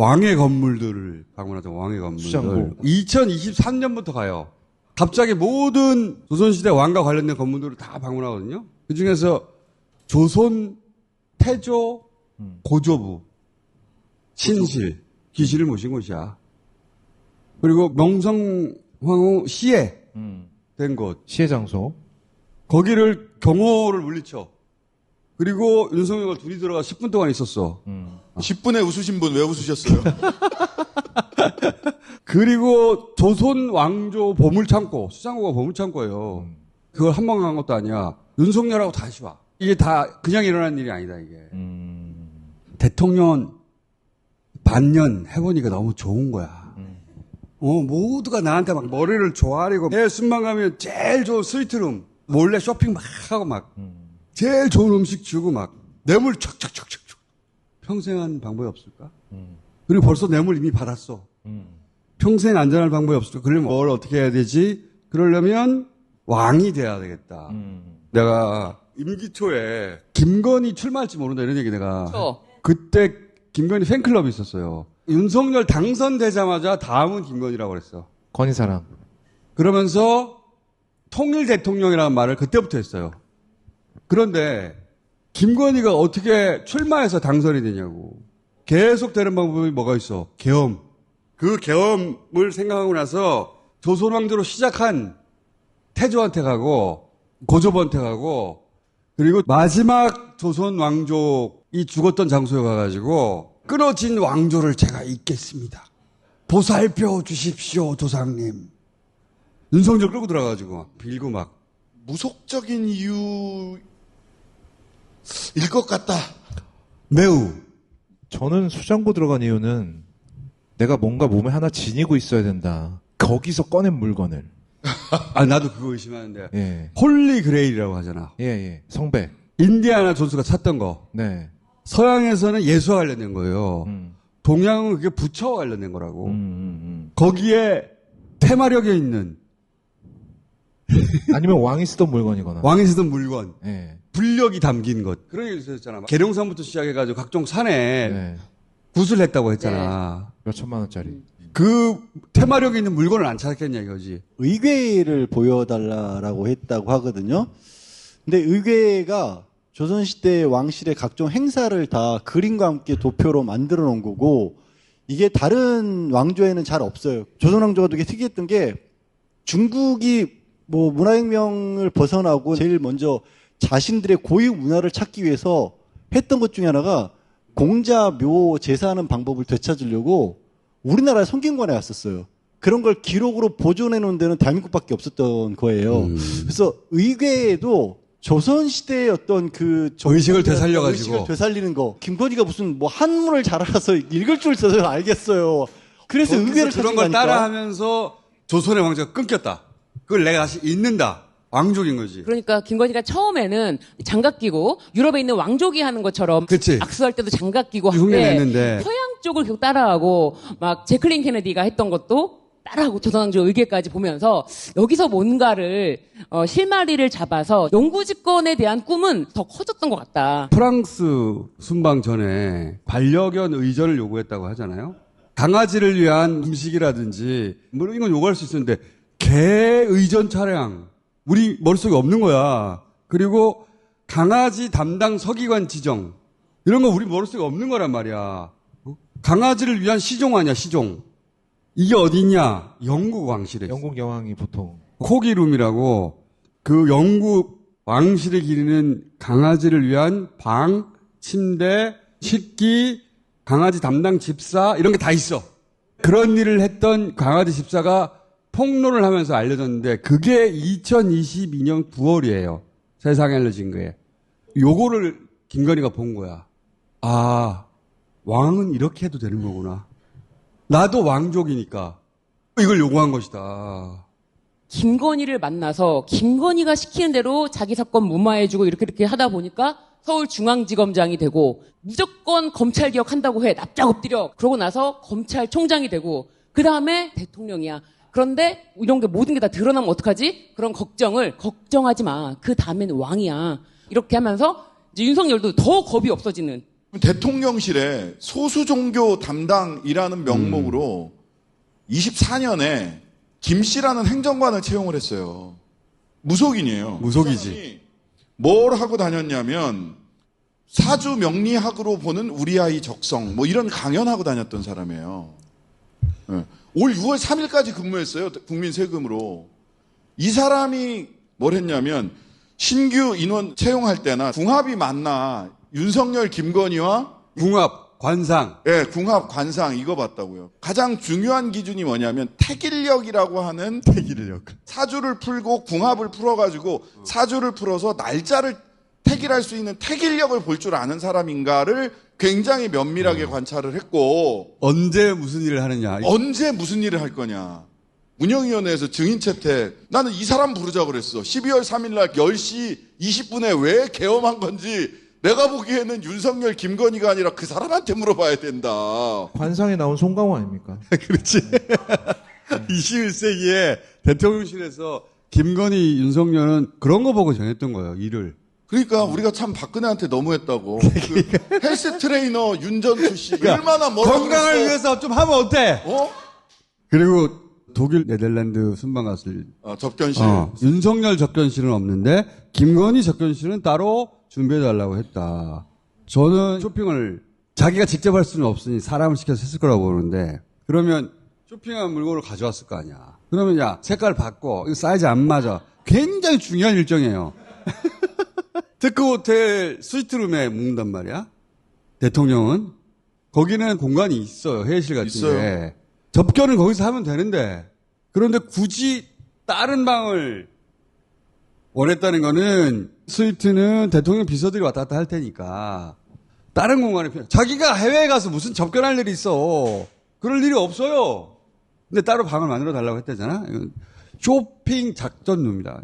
왕의 건물들을 방문하죠. 왕의 건물들. 수장고. 2023년부터 가요. 갑자기 모든 조선시대 왕과 관련된 건물들을 다 방문하거든요. 그 중에서 조선 태조 고조부 신실 기실을 모신 곳이야. 그리고 명성황후 시에 음. 된 곳. 시해 장소. 거기를 경호를 물리쳐. 그리고 윤석열과 둘이 들어가 10분 동안 있었어. 10분에 웃으신 분 왜 웃으셨어요? 그리고 조선 왕조 보물창고, 수장고가 보물창고예요. 그걸 한 번 간 것도 아니야. 윤석열하고 다시 와. 이게 다 그냥 일어난 일이 아니다, 이게. 대통령 반년 해보니까 너무 좋은 거야. 어, 모두가 나한테 막 머리를 조아리고, 내 순만 가면 제일 좋은 스위트룸, 몰래 쇼핑 막 하고 막, 제일 좋은 음식 주고 막, 뇌물 척척척척. 평생 한 방법이 없을까? 그리고 벌써 뇌물 이미 받았어. 평생 안전할 방법이 없을까? 그러면 뭘 어떻게 해야 되지? 그러려면 왕이 돼야 되겠다. 내가 임기 초에 김건희 출마할지 모른다 이런 얘기 내가. 그렇죠. 그때 김건희 팬클럽이 있었어요. 윤석열 당선되자마자 다음은 김건희라고 그랬어. 건희사랑. 그러면서 통일 대통령이라는 말을 그때부터 했어요. 그런데 김건희가 어떻게 출마해서 당선이 되냐고. 계속 되는 방법이 뭐가 있어? 계엄. 그 계엄을 생각하고 나서 조선왕조로 시작한 태조한테 가고 고조부한테 가고 그리고 마지막 조선 왕족이 죽었던 장소에 가가지고 끊어진 왕조를 제가 잇겠습니다. 보살펴 주십시오, 조상님. 윤석열 끌고 들어가가지고 막 빌고 막 무속적인 이유 일 것 같다. 매우 저는 수장고 들어간 이유는 내가 뭔가 몸에 하나 지니고 있어야 된다. 거기서 꺼낸 물건을. 아 나도 그거 의심하는데 예. 홀리 그레일이라고 하잖아. 예, 예. 성배. 인디아나 존스가 찾던 거 네. 서양에서는 예수와 관련된 거예요. 음. 동양은 그게 부처와 관련된 거라고. 음, 음, 거기에 테마력에 있는 음. 아니면 왕이 쓰던 물건이거나. 왕이 쓰던 물건, 예. 불력이 담긴 것 그런 게 있었잖아. 계룡산부터 시작해가지고 각종 산에 네. 굿을 했다고 했잖아. 몇 천만 원짜리. 그 테마력이 있는 물건을 안 찾았겠냐 이거지. 의궤를 보여달라라고 했다고 하거든요. 근데 의궤가 조선시대 왕실의 각종 행사를 다 그림과 함께 도표로 만들어 놓은 거고 이게 다른 왕조에는 잘 없어요. 조선 왕조가 되게 특이했던 게 중국이 뭐 문화혁명을 벗어나고 제일 먼저 자신들의 고유 문화를 찾기 위해서 했던 것 중에 하나가 공자 묘 제사하는 방법을 되찾으려고 우리나라에 성균관에 왔었어요. 그런 걸 기록으로 보존해 놓은 데는 대한민국밖에 없었던 거예요. 그래서 의궤에도 조선 시대의 어떤 그 의식을 되살려 가지고. 의식을 되살리는 거. 김건희가 무슨 뭐 한문을 잘 알아서 읽을 줄 써서 알겠어요. 그래서 의궤를 그런 찾은 걸. 따라하면서 조선의 왕조가 끊겼다. 그걸 내가 다시 잇는다. 왕족인 거지. 그러니까 김건희가 처음에는 장갑 끼고 유럽에 있는 왕족이 하는 것처럼 그치. 악수할 때도 장갑 끼고 하는데. 서양 쪽을 계속 따라하고 막 제클린 케네디가 했던 것도 따라하고 조선왕조 의궤까지 보면서 여기서 뭔가를 어, 실마리를 잡아서 영구 집권에 대한 꿈은 더 커졌던 것 같다. 프랑스 순방 전에 반려견 의전을 요구했다고 하잖아요. 강아지를 위한 음식이라든지 물론 이건 요구할 수 있었는데 개 의전 차량 우리 머릿속에 없는 거야. 그리고 강아지 담당 서기관 지정 이런 거 우리 머릿속에 없는 거란 말이야. 어? 강아지를 위한 시종 아니야 시종. 이게 어디냐? 영국 왕실에 있어. 영국 여왕이 보통. 코기룸이라고 그 영국 왕실의 기리는 강아지를 위한 방, 침대, 식기, 강아지 담당 집사 이런 게 다 있어. 그런 일을 했던 강아지 집사가 폭로를 하면서 알려졌는데 그게 2022년 9월이에요. 세상에 알려진 거에. 요거를 김건희가 본 거야. 아, 왕은 이렇게 해도 되는 거구나. 나도 왕족이니까 이걸 요구한 것이다. 김건희를 만나서 김건희가 시키는 대로 자기 사건 무마해주고 이렇게 이렇게 하다 보니까 서울중앙지검장이 되고 무조건 검찰 개혁한다고 해 납작 엎드려 그러고 나서 검찰총장이 되고 그 다음에 대통령이야. 그런데 이런 게 모든 게 다 드러나면 어떡하지? 그런 걱정을 걱정하지 마. 그 다음에는 왕이야. 이렇게 하면서 이제 윤석열도 더 겁이 없어지는 대통령실에 소수 종교 담당이라는 명목으로 24년에 김 씨라는 행정관을 채용을 했어요. 무속인이에요. 무속이지. 뭘 하고 다녔냐면 사주 명리학으로 보는 우리 아이 적성 뭐 이런 강연하고 다녔던 사람이에요. 예. 올 6월 3일까지 근무했어요. 국민 세금으로. 이 사람이 뭘 했냐면 신규 인원 채용할 때나 궁합이 맞나 윤석열 김건희와 궁합, 관상. 예, 궁합 관상 이거 봤다고요. 가장 중요한 기준이 뭐냐면 태길력이라고 하는 태기력. 사주를 풀고 궁합을 풀어 가지고 사주를 풀어서 날짜를 태길할 수 있는 태길력을 볼 줄 아는 사람인가를 굉장히 면밀하게 관찰을 했고 언제 무슨 일을 하느냐. 언제 무슨 일을 할 거냐. 운영위원회에서 증인 채택. 나는 이 사람 부르자 그랬어. 12월 3일 날 10시 20분에 왜 개엄한 건지 내가 보기에는 윤석열 김건희가 아니라 그 사람한테 물어봐야 된다. 관상에 나온 송강호 아닙니까? 그렇지. 21세기에 대통령실에서 김건희, 윤석열은 그런 거 보고 정했던 거예요, 일을. 그러니까 우리가 참 박근혜한테 너무했다고. 그 헬스 트레이너 윤전투 씨 얼마나 뭐라 건강을 그랬어. 위해서 좀 하면 어때? 어? 그리고 독일, 네덜란드 순방 갔을 어, 접견실. 어, 윤석열 접견실은 없는데 김건희 접견실은 따로 준비해 달라고 했다. 저는 쇼핑을 자기가 직접 할 수는 없으니 사람을 시켜서 했을 거라고 보는데 그러면 쇼핑한 물건을 가져왔을 거 아니야. 그러면 야 색깔 바꿔 이거 사이즈 안 맞아. 굉장히 중요한 일정이에요. 특급 호텔 스위트룸에 묵는단 말이야. 대통령은 거기는 공간이 있어요. 회의실 같은 있어요. 게. 접견은 거기서 하면 되는데 그런데 굳이 다른 방을 원했다는 거는 스위트는 대통령 비서들이 왔다 갔다 할 테니까 다른 공간에 필요. 자기가 해외에 가서 무슨 접견할 일이 있어. 그럴 일이 없어요. 근데 따로 방을 만들어 달라고 했다잖아. 이건 쇼핑 작전룸이다.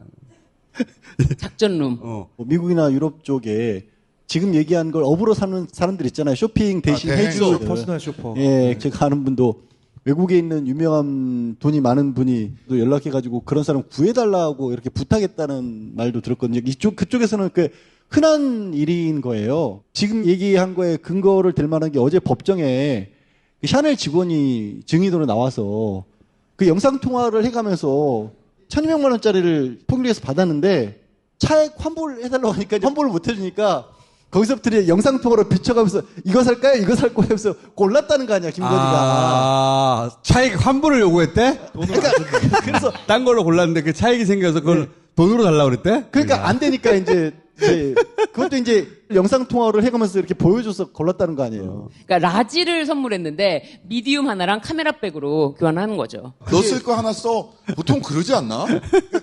작전룸. 어. 뭐 미국이나 유럽 쪽에 지금 얘기한 걸 업으로 사는 사람들 있잖아요. 쇼핑 대신 아. 해주는 퍼스널 쇼퍼. 예, 제가 아는 분도 외국에 있는 유명한 돈이 많은 분이 또 연락해가지고 그런 사람 구해달라고 이렇게 부탁했다는 말도 들었거든요. 이쪽 그쪽에서는 그 흔한 일인 거예요. 지금 얘기한 거에 근거를 댈 만한 게 어제 법정에 그 샤넬 직원이 증인으로 나와서 그 영상 통화를 해가면서 1,200만 원짜리를 통일에서 받았는데 차액 환불 해달라고 하니까 환불을 못 해주니까 거기서부터 이제 영상 통화로 비춰가면서 이거 살까요? 이거 살 거예요? 하면서 골랐다는 거 아니야 김건희가. 아, 차익 환불을 요구했대? 그러니까 그래서 딴 걸로 골랐는데 그 차익이 생겨서 그걸 돈으로 달라고 그랬대? 그러니까 안 되니까 이제 이제 그것도 이제 영상 통화를 해가면서 이렇게 보여줘서 골랐다는 거 아니에요. 그러니까 라지를 선물했는데 미디움 하나랑 카메라백으로 교환하는 거죠. 너 쓸 거 하나 써. 보통 그러지 않나?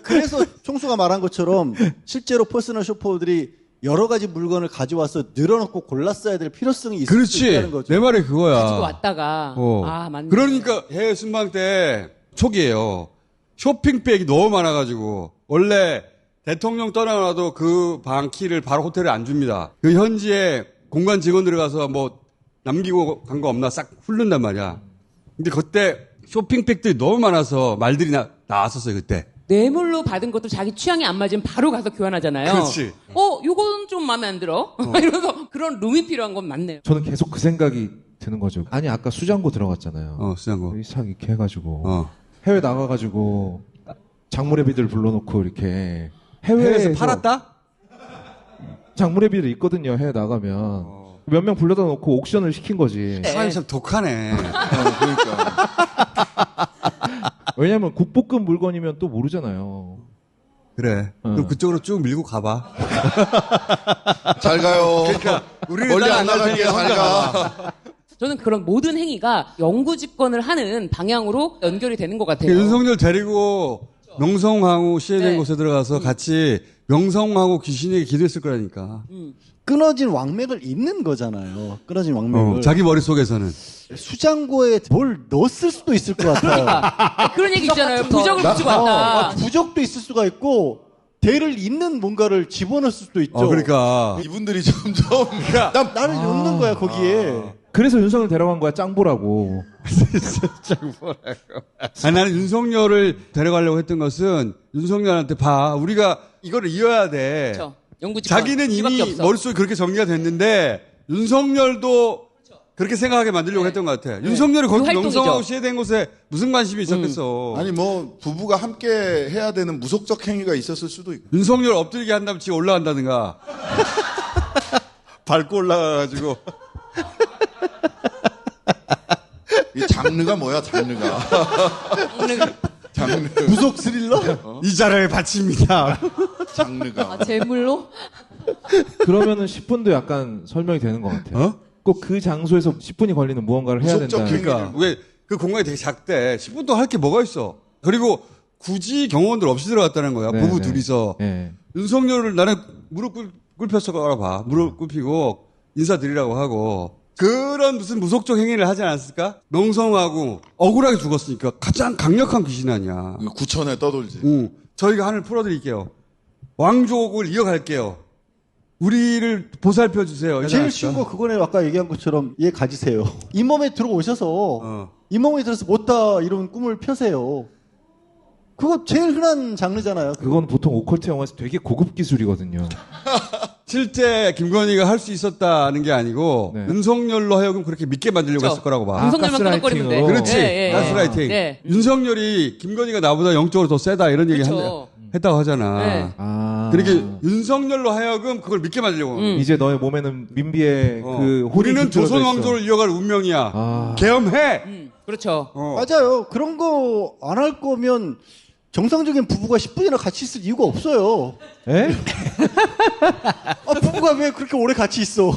그래서 총수가 말한 것처럼 실제로 퍼스널 쇼퍼들이 여러 가지 물건을 가져와서 늘어놓고 골랐어야 될 필요성이 있을 수 그렇지. 있다는 거죠. 내 말이 그거야. 가지고 왔다가 어. 아 맞네. 그러니까 해외 순방 때 초기에요. 쇼핑백이 너무 많아가지고 원래 대통령 떠나가도 그 방 키를 바로 호텔에 안 줍니다. 그 현지에 공간 직원 들어가서 뭐 남기고 간 거 없나 싹 훑는단 말이야. 근데 그때 쇼핑백들이 너무 많아서 말들이 나, 나왔었어요 그때. 뇌물로 받은 것도 자기 취향이 안 맞으면 바로 가서 교환하잖아요. 그렇지. 어, 요건 좀 마음에 안 들어. 이러면서 그런 룸이 필요한 건 맞네요. 저는 계속 그 생각이 드는 거죠. 아니 아까 수장고 들어갔잖아요. 어 수장고. 이상 이렇게 해가지고 어. 해외 나가가지고 장무례비들 불러놓고 이렇게 해외에서, 팔았다? 장무례비들 있거든요. 해외 나가면 몇명 불러다 놓고 옥션을 시킨 거지. 사람이 참 독하네. 어, 그러니까. 왜냐면 국보급 물건이면 또 모르잖아요. 그래. 어. 그럼 그쪽으로 쭉 밀고 가봐. 잘 가요. 우리는 멀리 따라 안갈 나갈게. 잘 가. 저는 그런 모든 행위가 영구 집권을 하는 방향으로 연결이 되는 것 같아요. 그 윤석열 데리고 명성황후 시해된 네. 곳에 들어가서 같이 명성황후 귀신에게 기도했을 거라니까. 끊어진 왕맥을 잇는 거잖아요. 끊어진 왕맥을. 어, 자기 머릿속에서는. 수장고에 뭘 넣었을 수도 있을 것 같아요. 아, 그런 얘기 있잖아요. 부적을 붙이고 어, 왔다. 아, 부적도 있을 수가 있고 대를 잇는 뭔가를 집어넣을 수도 있죠. 어, 그러니까. 이분들이 점점 난 나를 넣는 거야 거기에. 그래서 윤석열 데려간 거야 짱보라고. 아니, 나는 윤석열을 데려가려고 했던 것은 윤석열한테 봐. 우리가 이거를 이어야 돼. 그렇죠. 자기는 이미 없어. 머릿속에 그렇게 정리가 됐는데 윤석열도 그렇게 생각하게 만들려고 했던 것 같아. 윤석열이 그 거기 활동이죠. 명성하고 시해된 곳에 무슨 관심이 있었겠어. 아니 뭐 부부가 함께 해야 되는 무속적 행위가 있었을 수도 있고 윤석열 엎드리게 한다면 지 올라간다든가. 밟고 올라가가지고. 이 장르가 뭐야 장르가 장르 무속 스릴러? 이자를 바칩니다. 장르가 아, 제물로? 그러면은 10분도 약간 설명이 되는 것 같아요. 어? 꼭 그 장소에서 10분이 걸리는 무언가를 해야 된다. 그러니까 왜 그 공간이 되게 작대. 10분 동안 할게 뭐가 있어. 그리고 굳이 경호원들 없이 들어갔다는 거야. 네, 부부 네. 둘이서. 예. 윤석열을 나는 무릎 꿇, 꿇혔어 봐. 무릎 꿇히고 인사드리라고 하고. 그런 무슨 무속적 행위를 하지 않았을까? 명성하고 억울하게 죽었으니까 가장 강력한 귀신 아니야. 구천에 떠돌지 응. 저희가 하늘 풀어드릴게요. 왕족을 이어갈게요. 우리를 보살펴 주세요. 제일 쉬운 거 그거네 아까 얘기한 것처럼 얘 가지세요. 잇몸에 들어오셔서 어. 잇몸에 들어서 못다 이런 꿈을 펴세요. 그거 제일 흔한 장르잖아요. 그건 보통 오컬트 영화에서 되게 고급 기술이거든요. 실제 김건희가 할 수 있었다는 게 아니고 네. 윤석열로 하여금 그렇게 믿게 만들려고 그렇죠. 했을 거라고 봐. 아, 윤석열만 끄덕거리면 돼. 그렇지. 예, 예. 가스라이팅. 네. 윤석열이 김건희가 나보다 영적으로 더 세다 이런 얘기 그렇죠. 한, 했다고 하잖아. 네. 아. 그렇게 윤석열로 하여금 그걸 믿게 만들려고. 음. 이제 너의 몸에는 민비의. 그 어. 홀이 우리는 조선. 왕조를 이어갈 운명이야. 아. 계엄해. 음, 그렇죠. 어. 맞아요. 그런 거 안 할 거면 정상적인 부부가 10분이나 같이 있을 이유가 없어요. 에? 아, 부부가 왜 그렇게 오래 같이 있어?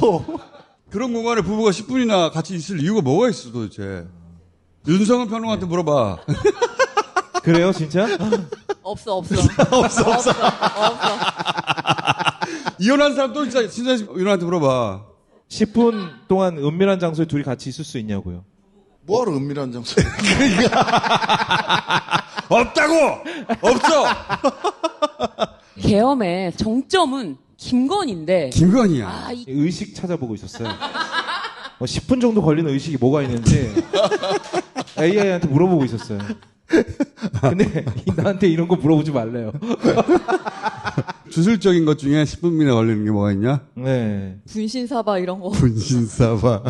그런 공간에 부부가 10분이나 같이 있을 이유가 뭐가 있어 도대체. 윤성은 평론가한테 물어봐. 그래요, 진짜? 없어, 없어. 없어, 없어. 없어. 이혼한 사람 또 진짜 진짜 이혼한테 물어봐. 10분 동안 은밀한 장소에 둘이 같이 있을 수 있냐고요. 뭐하러 은밀한 장소 없다고. 없어. 계엄의 정점은 김건희인데 김건희야. 아, 이 의식 찾아보고 있었어요. 어, 10분 정도 걸리는 의식이 뭐가 있는지 AI한테 물어보고 있었어요. 근데 나한테 이런 거 물어보지 말래요. 주술적인 것 중에 10분이나 걸리는 게 뭐가 있냐? 네. 분신사바 이런 거. 분신사바.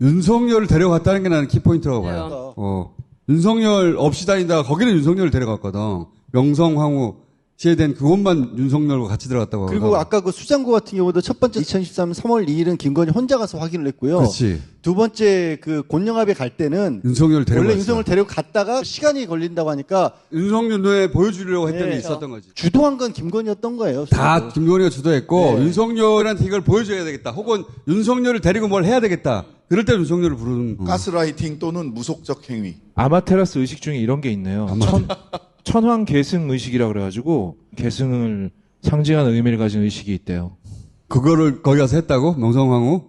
윤석열을 데려갔다는 게 나는 키포인트라고 봐요. 그래요. 어. 윤석열 없이 다니다가 거기는 윤석열을 데려갔거든. 명성 황후 시해된 그곳만 윤석열과 같이 들어갔다고 그리고 하거든. 아까 그 수장고 같은 경우도 첫 번째 2013 3월 2일은 김건희 혼자 가서 확인을 했고요. 그렇지. 두 번째 그 곤영합에 갈 때는 윤석열을 데려갔어. 원래 윤석을 데리고 갔다가 시간이 걸린다고 하니까 윤석열 눈에 보여주려고 했던 네. 게 있었던 거지. 주도한 건 김건희였던 거예요. 다 김건희가 주도했고 네. 윤석열한테 이걸 보여줘야 되겠다. 혹은 윤석열을 데리고 뭘 해야 되겠다. 그럴 때 윤석열을 부르는. 어. 가스라이팅 또는 무속적 행위 아마테라스 의식 중에 이런 게 있네요. 천, 천황 계승 의식이라 그래가지고 계승을 상징하는 의미를 가진 의식이 있대요. 그거를 거기 가서 했다고? 명성황후?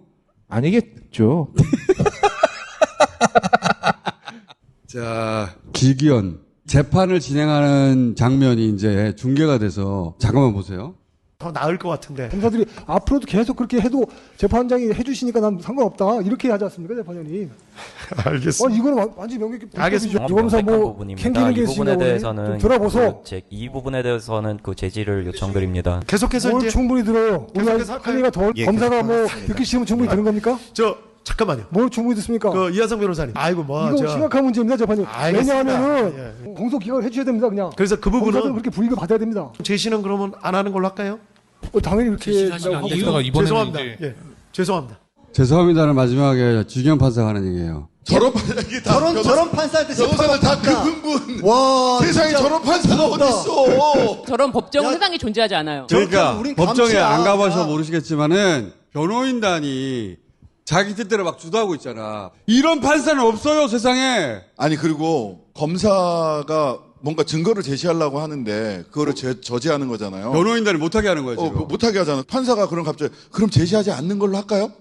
아니겠죠. 자, 기기현. 재판을 진행하는 장면이 이제 중계가 돼서 잠깐만 보세요. 더 나을 것 같은데. 검사들이 앞으로도 계속 그렇게 해도 재판장이 해주시니까 난 상관없다 이렇게 하지 않습니까 재판장님? 알겠습니다. 어 이거는 완- 완전히 명백히 알겠습니다. 이 검사 뭐 부분입니다. 이 부분에 대해서는 좀 들어보소. 그 제, 이 부분에 대해서는 그 제지를 요청드립니다. 계속해서 뭘 이제 충분히 들어요. 우리 계속해서 할까요? 할리가 더 예, 검사가 뭐. 듣기 싫으면 충분히 듣는 겁니까? 저 잠깐만요. 뭘 듣습니까? 그 이하성 변호사님. 아이고 뭐 이거 저 심각한 문제입니다 재판님. 알겠습니다. 왜냐하면은 예, 공소 기각을 해주셔야 됩니다 그냥. 그래서 그 부분은 그렇게 불이익을 받아야 됩니다. 제시는 그러면 안 하는 걸로 할까요? 어, 당연히 이렇게 하고 죄송합니다. 이제 예. 죄송합니다. 죄송합니다는 마지막에 주기현 판사가 하는 얘기예요. 저런 판사기 다 저런 저런 판사한테 변호사는 다 재판받다. 그분분 와 세상에 저런 판사가 부럽다. 어딨어 저런 법정은 야. 세상에 존재하지 않아요. 그러니까 법정에. 안 가봐서 야. 모르시겠지만은 변호인단이 자기 뜻대로 막 주도하고 있잖아. 이런 판사는 없어요 세상에. 아니 그리고 검사가 뭔가 증거를 제시하려고 하는데 그거를 제- 저지하는 거잖아요. 변호인단이 못하게 하는 거예요 어, 지금. 뭐 못하게 하잖아. 판사가 그럼 갑자기 그럼 제시하지 않는 걸로 할까요?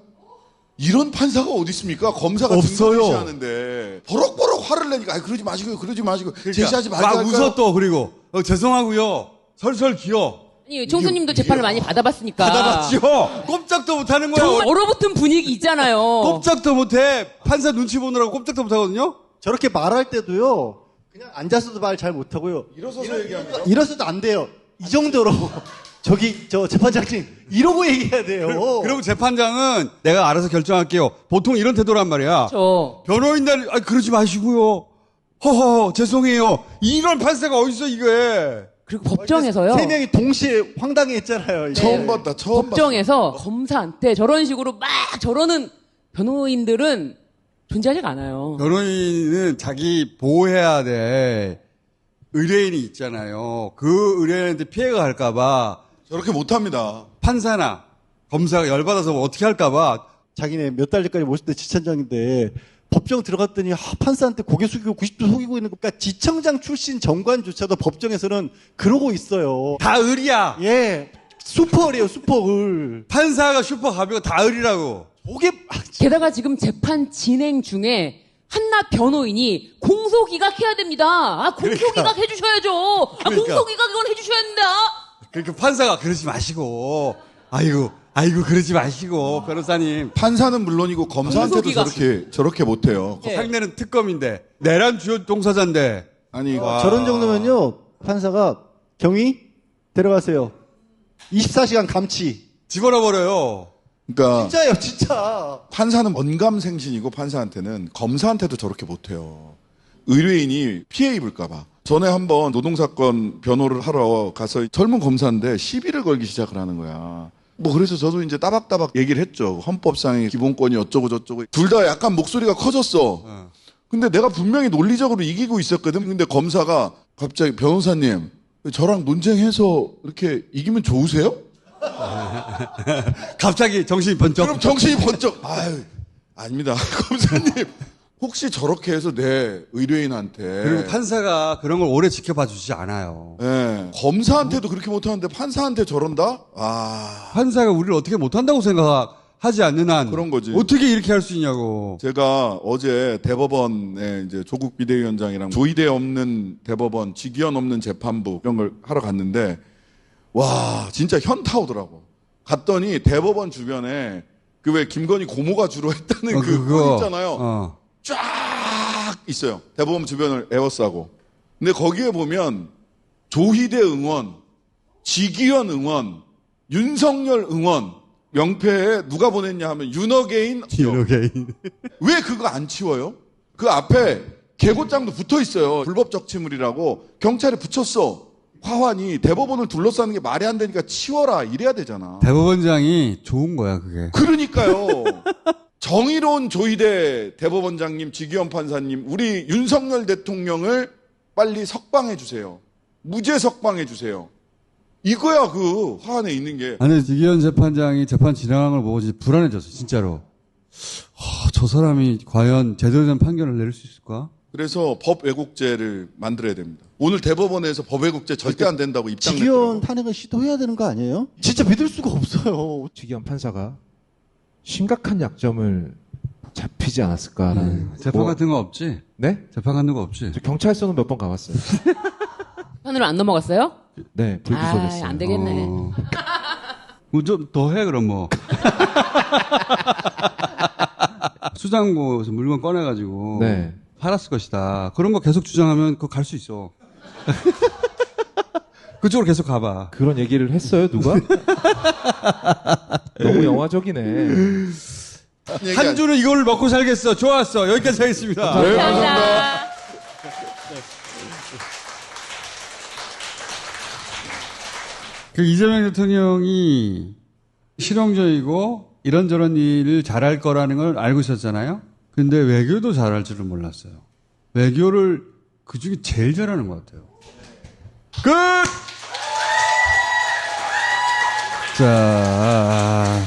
이런 판사가 어디 있습니까? 검사가 없어요. 제시하는데 버럭버럭 화를 내니까 아 그러지 마시고 그러지 마시고 제시하지 말자 막? 웃어 또 그리고 어, 죄송하고요. 설설 기어. 아니, 총수님도 재판을 많이 받아봤으니까. 받아봤죠. 꼼짝도 못하는 거야. 정말 얼어붙은 분위기 있잖아요. 꼼짝도 못해. 판사 눈치 보느라고 꼼짝도 못하거든요. 저렇게 말할 때도요. 그냥 앉아서도 말 잘 못하고요. 일어서서 얘기합니다. 일어서도 안 돼요. 이 정도로 저기 저 재판장님 이러고 얘기해야 돼요. 그리고 재판장은 내가 알아서 결정할게요. 보통 이런 태도란 말이야. 저 변호인들 아 그러지 마시고요. 허허 죄송해요. 이런 판사가 어딨어 이게. 그리고 법정에서요. 세 명이 동시에 황당해 했잖아요. 이게. 처음 봤다. 처음 봤다. 법정에서 검사한테 저런 식으로 막 저러는 변호인들은 존재하지가 않아요. 변호인은 자기 보호해야 될 의뢰인이 있잖아요. 그 의뢰인한테 피해가 갈까봐 저렇게 못합니다. 판사나 검사가 열받아서 뭐 어떻게 할까봐 자기네 몇 달 전까지 모실 때 지청장인데 법정 들어갔더니 아, 판사한테 고개 숙이고 90도 속이고 있는 거. 그러니까 지청장 출신 정관조차도 법정에서는 그러고 있어요. 다 의리야. 예, 슈퍼을이에요, 슈퍼을. 판사가 슈퍼 가비고 다 의리라고. 저게 아, 게다가 지금 재판 진행 중에 한나 변호인이 공소기각 해야 됩니다. 아, 공소기각 해주셔야죠. 아, 그러니까. 공소기각 이건 해주셔야 된다. 그러니까 판사가 그러지 마시고 아이고 아이고 그러지 마시고 변호사님 판사는 물론이고 검사한테도 공소기가. 저렇게 저렇게 못해요. 네. 상대는 특검인데 내란 주요 동사자인데 아니 와. 저런 정도면요 판사가 경위 데려가세요. 24시간 감치. 집어넣어 버려요. 그러니까 진짜예요, 진짜. 판사는 언감생신이고 판사한테는 검사한테도 저렇게 못해요. 의뢰인이 피해 입을까봐. 전에 한번 노동사건 변호를 하러 가서 젊은 검사인데 시비를 걸기 시작을 하는 거야. 뭐 그래서 저도 이제 따박따박 얘기를 했죠. 헌법상의 기본권이 어쩌고 저쩌고. 둘 다 약간 목소리가 커졌어. 근데 내가 분명히 논리적으로 이기고 있었거든. 근데 검사가 갑자기 변호사님 저랑 논쟁해서 이렇게 이기면 좋으세요? 갑자기 정신이 번쩍. 그럼 정신이 번쩍. 아유, 아닙니다. 검사님. 혹시 저렇게 해서 내 의뢰인한테. 그리고 판사가 그런 걸 오래 지켜봐 주지 않아요. 예, 검사한테도 그렇게 못하는데 판사한테 저런다? 아. 판사가 우리를 어떻게 못한다고 생각하지 않는 한 그런 거지. 어떻게 이렇게 할 수 있냐고. 제가 어제 대법원에 이제 조국 비대위원장이랑 조의대 없는 대법원, 직위원 없는 재판부 이런 걸 하러 갔는데 와 진짜 현타 오더라고. 갔더니 대법원 주변에 그 왜 김건희 고모가 주로 했다는 어, 그 그거. 건 있잖아요. 어. 쫙 있어요. 대법원 주변을 에워싸고. 근데 거기에 보면 조희대 응원, 지기현 응원, 윤석열 응원, 명패에 누가 보냈냐 하면 윤어게인. 이러게인. 왜 그거 안 치워요? 그 앞에 개고장도 붙어 있어요. 불법 적치물이라고 경찰에 붙였어. 화환이 대법원을 둘러싸는 게 말이 안 되니까 치워라 이래야 되잖아. 대법원장이 좋은 거야 그게. 그러니까요. 정의로운 조희대 대법원장님, 지기현 판사님, 우리 윤석열 대통령을 빨리 석방해 주세요. 무죄 석방해 주세요. 이거야 그 화환에 있는 게. 아니 이기현 재판장이 재판 진행한 걸 보고 진짜 불안해졌어 진짜로. 어, 저 사람이 과연 제대로 된 판결을 내릴 수 있을까? 그래서 법 왜곡죄를 만들어야 됩니다. 오늘 대법원에서 법 왜곡죄 절대 안 된다고 입장 직위원 냈더라고요. 탄핵을 시도해야 되는 거 아니에요? 진짜 믿을 수가 없어요. 지기현 판사가 심각한 약점을 잡히지 않았을까라는 재판 뭐- 같은 거 없지? 네? 재판 같은 거 없지? 저 경찰서는 몇 번 가봤어요. 판으로 안 넘어갔어요? 네, 불기소됐어요. 아, 안 되겠네. 뭐좀 더 해 그럼 뭐. 수장고에서 물건 꺼내가지고 네. 팔았을 것이다. 그런 거 계속 주장하면 그거 갈 수 있어. 그쪽으로 계속 가봐. 그런 얘기를 했어요, 누가? 너무 영화적이네. 한 주는 이걸 먹고 살겠어. 좋았어. 여기까지 하겠습니다. 네, 감사합니다. 그 이재명 대통령이 실용적이고 이런저런 일을 잘할 거라는 걸 알고 있었잖아요. 근데 외교도 잘할 줄은 몰랐어요. 외교를 그 중에 제일 잘하는 것 같아요. 끝! 자,